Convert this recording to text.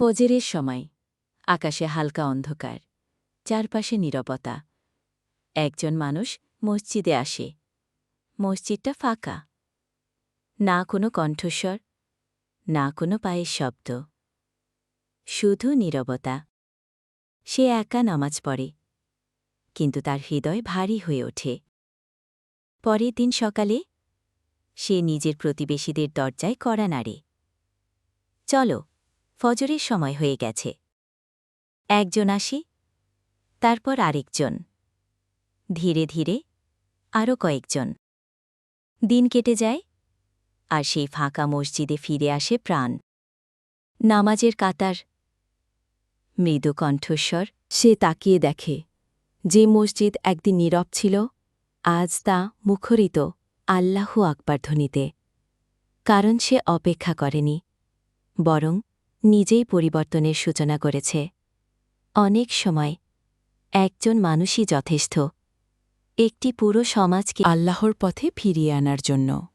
পজেরের সময়। আকাশে হালকা অন্ধকার। চারপাশে নীরবতা। একজন মানুষ মসজিদে আসে। মসজিদটা ফাঁকা। না কোনো কণ্ঠস্বর, না কোনো পায়ের শব্দ। শুধু নীরবতা। সে একা নামাজ পড়ে। কিন্তু তার হৃদয় ভারী হয়ে ওঠে। পরের দিন সকালে সে নিজের প্রতিবেশীদের দরজায় কড়া নাড়ে। চলো ফজরের সময় হয়ে গেছে। একজন আসি, তারপর আরেকজন। ধীরে ধীরে আরও কয়েকজন। দিন কেটে যায়, আর সেই ফাঁকা মসজিদে ফিরে আসে প্রাণ। নামাজের কাতার, মৃদু কণ্ঠস্বর। সে তাকিয়ে দেখে, যে মসজিদ একদিন নীরব ছিল, আজ তা মুখরিত আল্লাহু আকবার ধ্বনিতে। কারণ সে অপেক্ষা করেনি, বরং নিজেই পরিবর্তনের সূচনা করেছে। অনেক সময় একজন মানুষই যথেষ্ট। একটি পুরো সমাজকে আল্লাহর পথে ফিরিয়ে আনার জন্য।